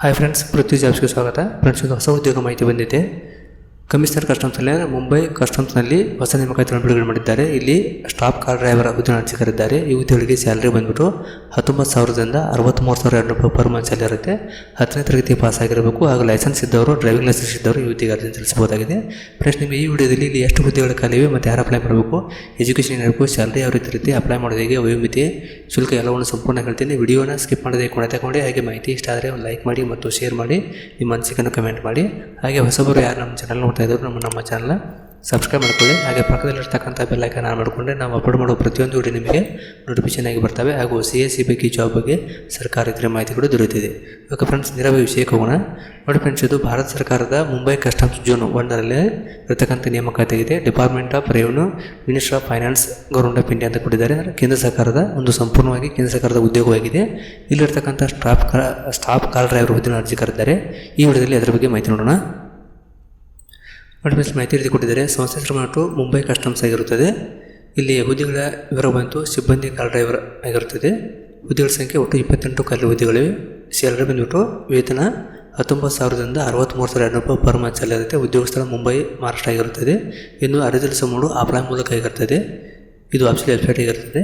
Hi friends ಪೃಥ್ವಿ ಜಾಬ್ಸ್ಗೆ ಸ್ವಾಗತ friends ಒಂದು ಹೊಸ ಉದ್ಯೋಗ ಮಾಹಿತಿ ಬಂದಿದೆ ಕಮಿಷನರ್ ಕಸ್ಟಮ್ಸಲ್ಲಿ ಮುಂಬೈ ಕಸ್ಟಮ್ಸ್ನಲ್ಲಿ ಹೊಸ ನೇಮಕಾತಿಗಳನ್ನು ಬಿಡುಗಡೆ ಮಾಡಿದ್ದಾರೆ. ಇಲ್ಲಿ ಸ್ಟಾಫ್ ಕಾರ್ ಡ್ರೈವರ್ ಹುದ್ದೆ ನಡೆಸಿಕರಿದ್ದಾರೆ ಈ ಹುದ್ದೆಗಳಿಗೆ ಸ್ಯಾಲರಿ ಬಂದ್ಬಿಟ್ಟು ಹತ್ತೊಂಬತ್ತು ಸಾವಿರದಿಂದ ಅರವತ್ತ್ಮೂರು ಸಾವಿರ ಎರಡು ರೂಪಾಯಿ ಪರ್ ಮಂತ್ ಸ್ಯಾಲರಿ ಇರುತ್ತೆ. ಹತ್ತನೇ ತರಗತಿ ಪಾಸ್ ಆಗಿರಬೇಕು ಹಾಗೂ ಲೈಸೆನ್ಸ್ ಇದ್ದವರು, ಡ್ರೈವಿಂಗ್ ಲೈಸೆನ್ಸ್ ಇದ್ದವರು ಈ ಹುದ್ದೆಗೆ ಅರ್ಜಿ ತಿಳಿಸಬಹುದಾಗಿದೆ. ಪ್ರಶ್ನೆ ನಿಮಗೆ ಈ ವಿಡಿಯೋದಲ್ಲಿ ಇಲ್ಲಿ ಎಷ್ಟು ಹುದ್ದೆಗಳು ಖಾಲಿವೆ ಮತ್ತು ಯಾರು ಅಪ್ಲೈ ಮಾಡಬೇಕು? ಎಜುಕೇಷನ್ ಇರಬೇಕು ಸ್ಯಾಲ್ರಿ ಯಾವ ರೀತಿ ಇರುತ್ತೆ? ಅಪ್ಲೈ ಮಾಡೋದು ಹೇಗೆ? ವಯೋಮಿತಿ, ಶುಲ್ಕ ಎಲ್ಲವನ್ನು ಸಂಪೂರ್ಣ ಹೇಳ್ತೀನಿ. ವಿಡಿಯೋನ ಸ್ಕಿಪ್ ಮಾಡದೆ ಕೊನೆ ತಗೊಂಡು. ಹಾಗೆ ಮಾಹಿತಿ ಇಷ್ಟ ಆದರೆ ಒಂದು ಲೈಕ್ ಮಾಡಿ ಮತ್ತು ಶೇರ್ ಮಾಡಿ. ನಿಮ್ಮ ಅನಿಸಿಕೆಯನ್ನು ಕಮೆಂಟ್ ಮಾಡಿ. ಹಾಗೆ ಹೊಸಬರು ಯಾರು ನಮ್ಮ ಚಾನಲ್ ನೋಡ್ತಾ ಇದ್ದಾರೆ ನಮ್ಮ ನಮ್ಮ ಚಾನಲ್ನ ಸಬ್ಸ್ಕ್ರೈಬ್ ಮಾಡ್ಕೊಳ್ಳಿ. ಹಾಗೆ ಪಕ್ಕದಲ್ಲಿರ್ತಕ್ಕಂಥ ಬೆಲ್ ಐಕನ್ ಆನ್ ಮಾಡಿಕೊಂಡ್ರೆ ನಾವು ಅಪ್ಲೋಡ್ ಮಾಡುವ ಪ್ರತಿಯೊಂದು ವಿಡಿಯೋ ನಿಮಗೆ ನೋಟಿಫಿಕೇಶನ್ ಆಗಿ ಬರ್ತವೆ. ಹಾಗೂ ಸಿ ಎಸ್ ಸಿ ಬಗ್ಗೆ ಜಾಬ್ ಬಗ್ಗೆ ಸರ್ಕಾರೇತರ ಮಾಹಿತಿಗಳು ದೊರೆಯುತ್ತಿದೆ. ಓಕೆ ಫ್ರೆಂಡ್ಸ್ ನೇರವಾಗಿ ವಿಷಯಕ್ಕೆ ಹೋಗೋಣ. ನೋಡಿ ಫ್ರೆಂಡ್ಸ್ ಇದು ಭಾರತ ಸರ್ಕಾರದ ಮುಂಬೈ ಕಸ್ಟಮ್ಸ್ ಜೋನ್ ಒಂದರಲ್ಲಿ ಇರತಕ್ಕಂಥ ನೇಮಕಾತಿ ಇದೆ. Department of revenue minister of finance government of India ಅಂತ ಕೊಟ್ಟಿದ್ದಾರೆ. ಕೇಂದ್ರ ಸರ್ಕಾರದ ಒಂದು ಸಂಪೂರ್ಣವಾಗಿ ಕೇಂದ್ರ ಸರ್ಕಾರದ ಉದ್ಯೋಗವಾಗಿದೆ. ಇಲ್ಲಿರ್ತಕ್ಕಂಥ ಸ್ಟಾಫ್ ಸ್ಟಾಫ್ ಕಾರ್ ಡ್ರೈವರ್ ಹುದ್ದೆನ ಅರ್ಜಿ ಕರೆದಿದ್ದಾರೆ. ಈ ವಿಡಿಯೋದಲ್ಲಿ ಅದರ ಬಗ್ಗೆ ಮಾಹಿತಿ ನೋಡೋಣ. ಅಡ್ಮಿಸ್ ಮಾಹಿತಿ ರೀತಿ ಕೊಟ್ಟಿದ್ದಾರೆ. ಸಂಸ್ಥೆ ಹೆಸರು ಮುಂಬೈ ಕಸ್ಟಮ್ಸ್ ಆಗಿರುತ್ತದೆ. ಇಲ್ಲಿ ಹುದ್ದೆಗಳ ವಿವರ ಬಂತು. ಸಿಬ್ಬಂದಿ ಕಾರ್ ಡ್ರೈವರ್ ಆಗಿರುತ್ತದೆ. ಹುದ್ದೆಗಳ ಸಂಖ್ಯೆ ಒಟ್ಟು ಇಪ್ಪತ್ತೆಂಟು ಖಾಲಿ ಹುದ್ದೆಗಳಿವೆ ಸ್ಯಾಲರಿ ಬಂದುಬಿಟ್ಟು ವೇತನ ಹತ್ತೊಂಬತ್ತು ಸಾವಿರದಿಂದ ಅರವತ್ತ್ಮೂರು ಸಾವಿರ ಎರಡು ರೂಪಾಯಿ ಪರ್ ಮಂತ್ ಸ್ಯಾಲರಿ ಇರುತ್ತೆ ಉದ್ಯೋಗ ಸ್ಥಳ ಮುಂಬೈ, ಮಹಾರಾಷ್ಟ್ರ ಆಗಿರುತ್ತದೆ. ಇನ್ನು ಅರ್ಜಿ ಮೂಡು ಅಪ್ಲೈ ಮೂಲಕ ಆಗಿರ್ತದೆ ಇದು ಆಫೀಸಿಯಲ್ ವೆಬ್ಸೈಟ್ ಆಗಿರ್ತದೆ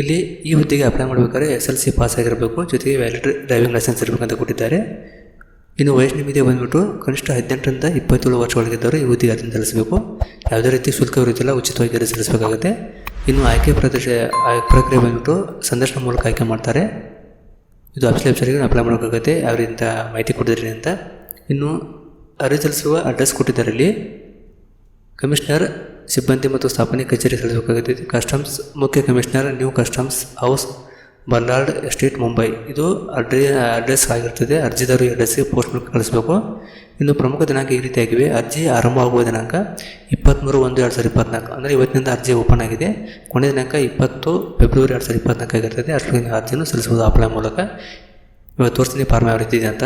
ಇಲ್ಲಿ ಈ ಹುದ್ದೆಗೆ ಅಪ್ಲೈ ಮಾಡಬೇಕಾದ್ರೆ ಎಸ್ ಎಲ್ ಸಿ ಪಾಸ್ ಆಗಿರಬೇಕು. ಜೊತೆಗೆ ವ್ಯಾಲಿಡ್ ಡ್ರೈವಿಂಗ್ ಲೈಸೆನ್ಸ್ ಇರಬೇಕಂತ ಕೊಟ್ಟಿದ್ದಾರೆ. ಇನ್ನು ವಯಸ್ಸಿನ ಬಂದುಬಿಟ್ಟು ಕನಿಷ್ಠ ಹದಿನೆಂಟರಿಂದ ಇಪ್ಪತ್ತೇಳು ವರ್ಷದೊಳಗಿದ್ದವರು ಈ ಹುದ್ದೆಗೆ ಅದನ್ನು ಸಲ್ಲಿಸಬೇಕು. ಯಾವುದೇ ರೀತಿ ಶುಲ್ಕ ಇರುತ್ತಿಲ್ಲ ಉಚಿತವಾಗಿ ಅರ್ಜಿ ಸಲ್ಲಿಸಬೇಕಾಗುತ್ತೆ. ಇನ್ನು ಆಯ್ಕೆ ಪ್ರದೇಶ ಪ್ರಕ್ರಿಯೆ ಬಂದುಬಿಟ್ಟು ಸಂದರ್ಶನ ಮೂಲಕ ಆಯ್ಕೆ ಮಾಡ್ತಾರೆ. ಇದು ಆಫೀಸ್ ವೆಬ್ಸೈಟ್ಗೆ ಅಪ್ಲೈ ಮಾಡೋಕ್ಕಾಗುತ್ತೆ ಅವರಿಂದ ಮಾಹಿತಿ ಕೊಡಿದ್ರಿ ಅಂತ. ಇನ್ನು ಅರ್ಜಿ ಸಲ್ಲಿಸುವ ಅಡ್ರೆಸ್ ಕೊಟ್ಟಿದ್ದಾರೆ ಕಮಿಷನರ್, ಸಿಬ್ಬಂದಿ ಮತ್ತು ಸ್ಥಾಪನೆ ಕಚೇರಿ ಸಲ್ಲಿಸಬೇಕಾಗುತ್ತೆ. ಕಸ್ಟಮ್ಸ್ ಮುಖ್ಯ commissioner, new customs house Ballard estate Mumbai. ಇದು ಅಡ್ರೆ, ಅಡ್ರೆಸ್ ಆಗಿರ್ತದೆ. ಅರ್ಜಿದಾರರು ಈ ಅಡ್ರೆಸ್ಗೆ ಪೋಸ್ಟ್ ಮೂಲಕ ಕಳಿಸಬೇಕು. ಇನ್ನು ಪ್ರಮುಖ ದಿನಾಂಕ ಈ ರೀತಿಯಾಗಿವೆ. ಅರ್ಜಿ ಆರಂಭವಾಗುವ ದಿನಾಂಕ ಇಪ್ಪತ್ತ್ಮೂರು ಒಂದು ಎರಡು ಸಾವಿರದ ಇಪ್ಪತ್ನಾಲ್ಕು. ಅಂದರೆ ಇವತ್ತಿನಿಂದ ಅರ್ಜಿ ಓಪನ್ ಆಗಿದೆ. ಕೊನೆ ದಿನಾಂಕ ಇಪ್ಪತ್ತು ಫೆಬ್ರವರಿ ಎರಡು ಸಾವಿರದ ಇಪ್ಪತ್ನಾಲ್ಕು ಆಗಿರ್ತದೆ. ಅಷ್ಟೊಂದು ಅರ್ಜಿಯನ್ನು ಸಲ್ಲಿಸಬಹುದು ಅಪ್ಲೈ ಮೂಲಕ ಇವತ್ತು ತೋರಿಸ್ತೀನಿ ಫಾರ್ಮ್ ಯಾವ ರೀತಿ ಇದೆ ಅಂತ.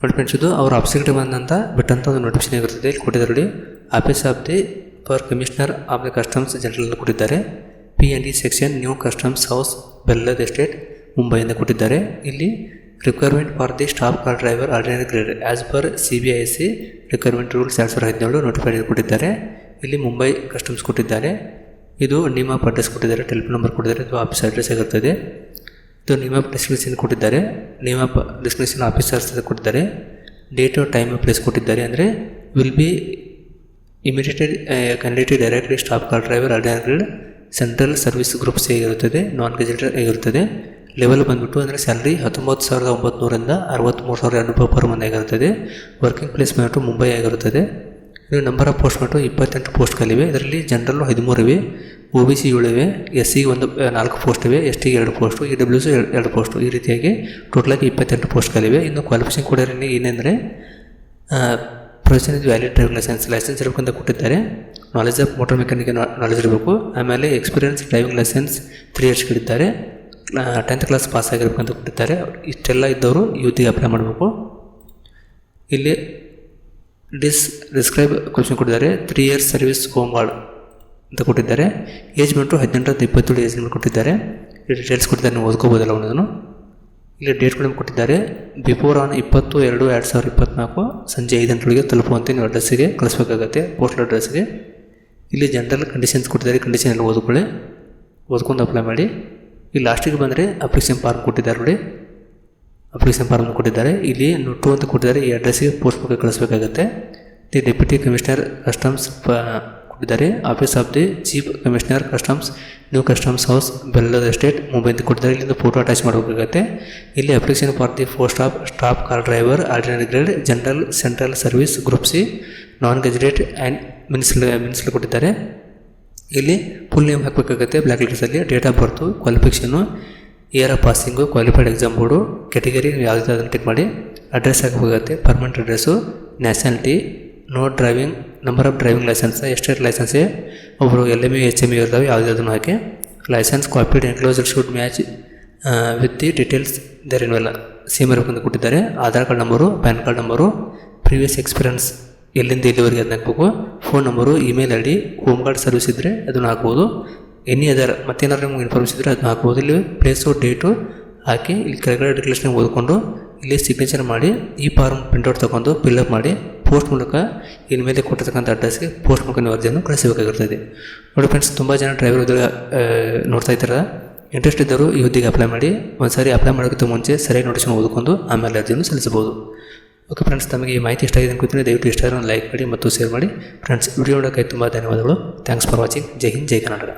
ನೋಡಿ ಫ್ರೆಂಡ್ಸ್ ಇದು ಅವ್ರ ಆಫೀಸ್ಗೆ ಬಂದಂತ ಬಿಟ್ಟಂಥ ಒಂದು ನೋಟಿಫಿಕೇಶನ್ ಆಗಿರ್ತದೆ. ಇಲ್ಲಿ ಕೊಟ್ಟಿದ್ದಾರೆ office of the for commissioner of the customs general ಕೊಟ್ಟಿದ್ದಾರೆ. P N D section new customs house Ballard estate ಮುಂಬೈಯಿಂದ ಕೊಟ್ಟಿದ್ದಾರೆ. ಇಲ್ಲಿ requirement for the staff car driver ordinary grade as per C B I C requirement rules ಎರಡು ಸಾವಿರದ ಹದಿನೇಳು notified ಕೊಟ್ಟಿದ್ದಾರೆ. ಇಲ್ಲಿ Mumbai customs ಕೊಟ್ಟಿದ್ದಾರೆ. ಇದು ನಿಮ್ಮ ಅಡ್ರೆಸ್ ಕೊಟ್ಟಿದ್ದಾರೆ ಟೆಲಿಫೋನ್ ನಂಬರ್ ಕೊಟ್ಟಿದ್ದಾರೆ, ಇದು ಆಫೀಸ್ ಅಡ್ರೆಸ್ ಆಗಿರ್ತದೆ ಇದು ನಿಮ್ಮ ಡಿಸ್ಕ್ರಿಪ್ಷನ್ ಕೊಟ್ಟಿದ್ದಾರೆ. ನಿಮಾಪ್ ಡಿಸ್ಕ್ರಿಪ್ಷನ್ ಆಫೀಸರ್ಸ್ ಕೊಟ್ಟಿದ್ದಾರೆ. ಡೇಟ್ ಟೈಮ್ ಪ್ಲೇಸ್ ಕೊಟ್ಟಿದ್ದಾರೆ. ಅಂದರೆ will be immediated candidate directly staff car driver ordinary central service groups ಹೇಗಿರುತ್ತದೆ ನಾನ್ ಗೆಜೆಟೆಡ್ ಆಗಿರುತ್ತದೆ. ಲೆವೆಲ್ ಬಂದ್ಬಿಟ್ಟು ಅಂದರೆ ಸ್ಯಾಲ್ರಿ ಹತ್ತೊಂಬತ್ತು ಸಾವಿರದ ಒಂಬತ್ತುನೂರಿಂದ ಅರವತ್ತ್ಮೂರು ಸಾವಿರ ಎರಡು ರೂಪಾಯಿ ಪರ್ ಮಂತ್ ಆಗಿರುತ್ತದೆ. ವರ್ಕಿಂಗ್ ಪ್ಲೇಸ್ ಬಂದ್ಬಿಟ್ಟು ಮುಂಬೈ ಆಗಿರುತ್ತದೆ. ಇದು ನಂಬರ್ ಆಫ್ ಪೋಸ್ಟ್ ಬಂದು ಇಪ್ಪತ್ತೆಂಟು ಪೋಸ್ಟ್ಗಳಿವೆ ಇದರಲ್ಲಿ ಜನರಲ್ ಹದಿಮೂರು ಇವೆ. ಒ ಬಿ ಸಿ ಏಳಿವೆ ಎಸ್ ಸಿ ಒಂದು ನಾಲ್ಕು ಪೋಸ್ಟ್ ಇವೆ. ಎಸ್ ಟಿಗೆ ಎರಡು ಪೋಸ್ಟು ಇ ಡಬ್ಲ್ಯೂಸು ಎರಡು ಪೋಸ್ಟು ಈ ರೀತಿಯಾಗಿ ಟೋಟಲಾಗಿ ಇಪ್ಪತ್ತೆಂಟು ಪೋಸ್ಟ್ಗಳಿವೆ ಇನ್ನು ಕ್ವಾಲಿಫಿಕೇಷನ್ ಕೂಡ ಏನೆಂದರೆ profession is valid driving licence licence ಅಂತ ಕೊಟ್ಟಿದ್ದಾರೆ. Knowledge of motor mechanic knowledge ಇರಬೇಕು. ಆಮೇಲೆ experience driving licence three years ಕೊಟ್ಟಿದ್ದಾರೆ. ಟೆಂತ್ ಕ್ಲಾಸ್ ಪಾಸ್ ಆಗಿರಬೇಕು ಅಂತ ಕೊಟ್ಟಿದ್ದಾರೆ. ಇಷ್ಟೆಲ್ಲ ಇದ್ದವರು ಯೂತಿಗೆ ಅಪ್ಲೈ ಮಾಡಬೇಕು. ಇಲ್ಲಿ ಡಿಸ್ ಡಿಸ್ಕ್ರೈಬ್ ಕ್ವಶನ್ ಕೊಟ್ಟಿದ್ದಾರೆ. Three years service home guard ಅಂತ ಕೊಟ್ಟಿದ್ದಾರೆ. ಏಜ್ ಹದಿನೆಂಟು ಹದಿನೆಂಟರಿಂದ ಇಪ್ಪತ್ತೇಳು ಏಜ್ ಕೊಟ್ಟಿದ್ದಾರೆ. ಡೀಟೇಲ್ಸ್ ಕೊಟ್ಟಿದ್ದಾರೆ. ನೀವು ಓದ್ಕೋಬೋದಲ್ಲ ಒಂದನ್ನು ಇಲ್ಲಿ ಡೇಟ್ ಕೂಡ ಕೊಟ್ಟಿದ್ದಾರೆ. ಬಿಫೋರ್ ಆನ್ ಇಪ್ಪತ್ತು, ಎರಡು ಎರಡು ಸಾವಿರದ ಇಪ್ಪತ್ತ್ನಾಲ್ಕು ಸಂಜೆ ಐದು ಗಂಟೆಗಳಿಗೆ ತಲುಪುವಂತೆ ನೀವು ಅಡ್ರೆಸ್ಸಿಗೆ ಕಳಿಸ್ಬೇಕಾಗತ್ತೆ ಪೋಸ್ಟಲ್ ಅಡ್ರೆಸ್ಗೆ ಇಲ್ಲಿ ಜನರಲ್ ಕಂಡೀಷನ್ಸ್ ಕೊಟ್ಟಿದ್ದಾರೆ ಕಂಡೀಷನ್ ಎಲ್ಲ ಓದ್ಕೊಳ್ಳಿ, ಓದ್ಕೊಂಡು ಅಪ್ಲೈ ಮಾಡಿ. ಇಲ್ಲಿ ಲಾಸ್ಟಿಗೆ ಬಂದರೆ ಅಪ್ಲಿಕೇಶನ್ ಫಾರ್ಮ್ ಕೊಟ್ಟಿದ್ದಾರೆ ನೋಡಿ. ಅಪ್ಲಿಕೇಶನ್ ಫಾರ್ಮ್ ಕೊಟ್ಟಿದ್ದಾರೆ. ಇಲ್ಲಿ ನೋಟು ಅಂತ ಕೊಟ್ಟಿದ್ದಾರೆ, ಈ ಅಡ್ರೆಸ್ಸಿಗೆ ಪೋಸ್ಟ್ ಮೂಲಕ ಕಳಿಸ್ಬೇಕಾಗತ್ತೆ. ದಿ ಡೆಪ್ಯೂಟಿ ಕಮಿಷನರ್ ಕಸ್ಟಮ್ಸ್ ಕೊಟ್ಟಿದ್ದಾರೆ office of the chief commissioner customs, new customs house, Ballard estate Mumbai ಅಂತ ಕೊಟ್ಟಿದ್ದಾರೆ ಇಲ್ಲಿಂದ ಫೋಟೋ ಅಟ್ಯಾಚ್ ಮಾಡಬೇಕಾಗತ್ತೆ. ಇಲ್ಲಿ application for the post of staff car driver, ordinary grade, general, central service group C non gazetted and minister minister ಕೊಟ್ಟಿದ್ದಾರೆ. ಇಲ್ಲಿ full name ಹಾಕಬೇಕಾಗುತ್ತೆ black ಲೆಟರ್ಸಲ್ಲಿ date of birth qualification year of passing qualified exam board category ನೀವು ಯಾವುದೇ ಅದನ್ನು tick ಮಾಡಿ. Address ಹಾಕಬೇಕಾಗುತ್ತೆ permanent address nationality no driving number of driving licence estate licence ಒಬ್ಬರು L M U H M U ಇರ್ತಾವೆ, ಯಾವುದೇ ಅದನ್ನು ಹಾಕಿ licence copied enclosure should match with the details there ಇನ್ವೆಲ್ಲ same ಅಂತ ಕೊಟ್ಟಿದ್ದಾರೆ. Aadhaar card number PAN card number previous experience ಎಲ್ಲಿಂದ ಎಲ್ಲಿವರೆಗೆ ಅದನ್ನ ಹಾಕ್ಬೇಕು phone number email I D home guard service ಇದ್ದರೆ ಅದನ್ನು ಹಾಕ್ಬೋದು. ಎನಿ ಅದರ್ ಮತ್ತೇನಾದ್ರು ನಿಮ್ಗೆ ಇನ್ಫಾರ್ಮೇಷನ್ ಇದ್ದರೆ ಅದನ್ನ ಹಾಕ್ಬೋದು. ಇಲ್ಲಿ ಪ್ಲೇಸು ಡೇಟು ಹಾಕಿ ಇಲ್ಲಿ ಕೆಳಗಡೆ ಡಿಕ್ಲೇಷನ್ ಓದ್ಕೊಂಡು ಇಲ್ಲಿ ಸಿಗ್ನೇಚರ್ ಮಾಡಿ ಈ ಫಾರ್ಮ್ ಪ್ರಿಂಟೌಟ್ ತೊಗೊಂಡು ಫಿಲ್ಅಪ್ ಮಾಡಿ ಪೋಸ್ಟ್ ಮೂಲಕ ಇನ್ನು ಮೇಲೆ ಕೊಟ್ಟಿರ್ತಕ್ಕಂಥ ಅಡ್ರೆಸ್ಗೆ ಪೋಸ್ಟ್ ಮೂಲಕ ನೀವು ಅರ್ಜಿಯನ್ನು ಕಳಿಸಬೇಕಾಗಿರ್ತದೆ. ನೋಡಿ ಫ್ರೆಂಡ್ಸ್ ತುಂಬ ಜನ ಡ್ರೈವರ್ ಉದ್ಯೋಗ ನೋಡ್ತಾ ಇದ್ದಾರೆ? ಇಂಟ್ರೆಸ್ಟ್ ಇದ್ದರು ಈ ಹುದ್ದೆಗೆ ಅಪ್ಲೈ ಮಾಡಿ, ಒಂದ್ಸಾರಿ ಅಪ್ಲೈ ಮಾಡೋಕ್ಕಿಂತ ಮುಂಚೆ ಸರಿಯಾಗಿ ನೋಟಿಸ್ನ ಓದ್ಕೊಂಡು ಆಮೇಲೆ ಅರ್ಜಿಯನ್ನು ಸಲ್ಲಿಸಬಹುದು. ಓಕೆ ಫ್ರೆಂಡ್ಸ್ ತಮಗೆ ಈ ಮಾಹಿತಿ ಇಷ್ಟ ಆಗಿದೆ ಅನ್ಕೋತೀನಿ. ದಯವಿಟ್ಟು ಇಷ್ಟ ಲೈಕ್ ಮಾಡಿ ಮತ್ತು ಶೇರ್ ಮಾಡಿ. ಫ್ರೆಂಡ್ಸ್ ವಿಡಿಯೋ ನೋಡೋಕ್ಕೆ ತುಂಬ ಧನ್ಯವಾದಗಳು. ಥ್ಯಾಂಕ್ಸ್ ಫಾರ್ ವಾಚಿಂಗ್ ಜೈ ಹಿಂದ್, ಜೈ ಕರ್ನಾಟಕ.